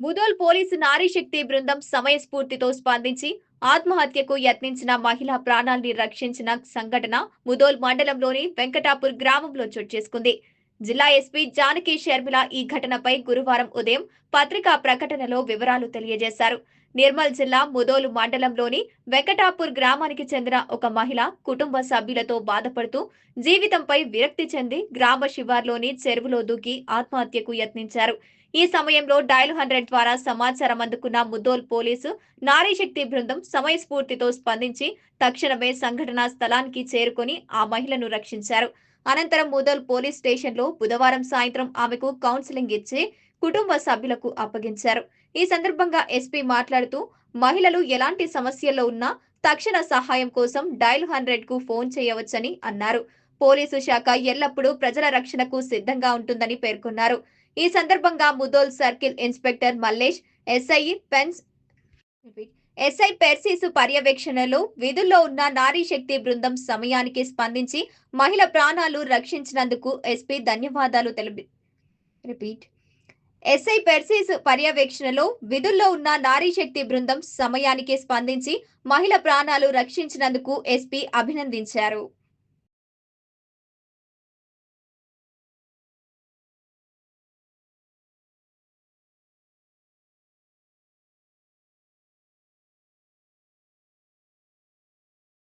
Mudhol police నారీ శక్తి బృందం సమయస్ఫూర్తితో స్పందించి ఆత్మహత్యకు యత్నించిన మహిళ ప్రాణాల్ని రక్షించిన సంఘటన ముదోల్ మండలంలోని వెంకటాపూర్ గ్రామంలో చోటు చేసుకుంది. జిల్లా ఎస్పీ జానకి షర్మిల ఈ ఘటనపై గురువారం ఉదయం పత్రికా ప్రకటనలో వివరాలు తెలియజేశారు. నిర్మల్ జిల్లా ముదోలు మండలంలోని వెంకటాపూర్ గ్రామానికి చెందిన ఒక మహిళ కుటుంబ సభ్యులతో బాధపడుతూ జీవితంపై విరక్తి చెంది గ్రామ శివార్లోని చెరువులో దూకి ఆత్మహత్యకు యత్నించారు. ఈ సమయంలో డయల్ హండ్రెడ్ ద్వారా సమాచారం అందుకున్న ముద్దోల్ పోలీసు నారీశక్తి బృందం సమయస్ఫూర్తితో స్పందించి తక్షణమే సంఘటనా స్థలానికి చేరుకొని ఆ మహిళను రక్షించారు. అనంతరం ముదోల్ పోలీస్ స్టేషన్లో బుధవారం సాయంత్రం ఆమెకు కౌన్సిలింగ్ ఇచ్చి కుటుంబ సభ్యులకు అప్పగించారు. ఈ సందర్భంగా ఎస్పీ మాట్లాడుతూ మహిళలు ఎలాంటి సమస్యల్లో ఉన్నా తక్షణ సహాయం కోసం డైల్ హండ్రెడ్కు ఫోన్ చేయవచ్చని అన్నారు. పోలీసు శాఖ ఎల్లప్పుడూ ప్రజల రక్షణకు సిద్ధంగా ఉంటుందని పేర్కొన్నారు. ఈ సందర్భంగా Mudhol circle inspector Mallesh SI pens SI పెర్సీసు పర్యవేక్షణలో విధుల్లో ఉన్న నారీ శక్తి బృందం సమయానికి స్పందించి మహిళ ప్రాణాలు రక్షించినందుకు ఎస్పీ ధన్యవాదాలు తెలిపి రిపీట్. ఎస్ఐ పెర్సీస్ పర్యవేక్షణలో విధుల్లో ఉన్న నారీ శక్తి బృందం సమయానికి స్పందించి మహిళ ప్రాణాలు రక్షించినందుకు ఎస్పీ అభినందించారు.